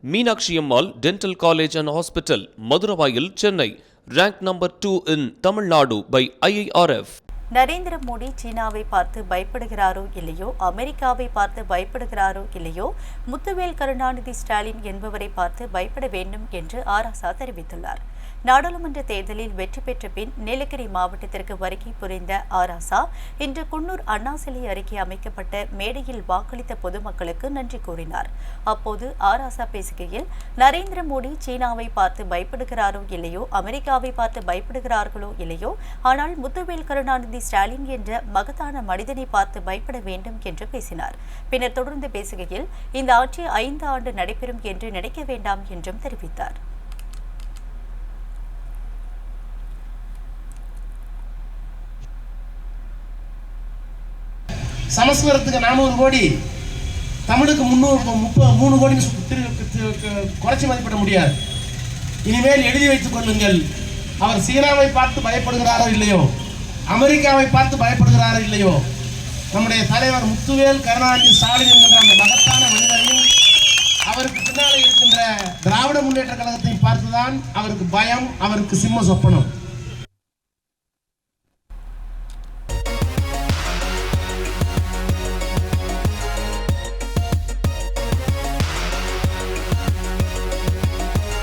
Meenakshi Ammal dental college and hospital Maduravoyal Chennai. Rank number two in Tamil Nadu by IIRF Narendra Modi சீனாவை பார்த்து பயப்படுகிறாரோ இல்லையோ? அமெரிக்காவை பார்த்து பயப்படுகிறாரோ இல்லையோ? முத்துவேல் கருணாநிதி ஸ்டாலின் என்பவரை பார்த்து பயப்பட வேண்டும் என்று ஆராசா தெரிவித்துள்ளார். நாடாளுமன்ற தேர்தலில் வெற்றி பெற்ற பின் நீலகிரி மாவட்டத்திற்கு வருகை புரிந்த ஆராசா இன்று குன்னூர் அண்ணா சிலை அருகே அமைக்கப்பட்ட மேடையில் வாக்களித்த பொதுமக்களுக்கு நன்றி கூறினார். அப்போது ஆராசா பேசுகையில் நரேந்திர மோடி சீனாவை பார்த்து பயப்படுகிறாரோ இல்லையோ அமெரிக்காவை பார்த்து பயப்படுகிறார்களோ இல்லையோ ஆனால் முத்துவேல் கருணாநிதி ஸ்டாலின் என்ற மகத்தான மனிதனை பார்த்து பயப்பட வேண்டும் என்று பேசினார். பின்னர் தொடர்ந்து பேசுகையில் இந்த ஆட்சி ஐந்து ஆண்டு நடைபெறும் என்று நினைக்க வேண்டாம் என்றும் தெரிவித்தார். சமஸ்கிருதத்துக்கு நானூறு கோடி தமிழுக்கு முந்நூறு முப்பது மூணு கோடின்னு திரு- குறைச்சி மதிப்பிட முடியாது. இனிமேல் எழுதி வைத்துக் கொள்ளுங்கள். அவர் சீனாவை பார்த்து பயப்படுகிறாரோ இல்லையோ? அமெரிக்காவை பார்த்து பயப்படுகிறாரோ இல்லையோ? நம்முடைய தலைவர் முத்துவேல் கருணாநிதி ஸ்டாலின் என்கின்ற அந்த மகத்தான மனிதரையும் அவருக்கு பின்னாலே இருக்கின்ற திராவிட முன்னேற்ற கழகத்தை பார்த்துதான் அவருக்கு பயம் அவருக்கு சிம்ம சொப்பனம்.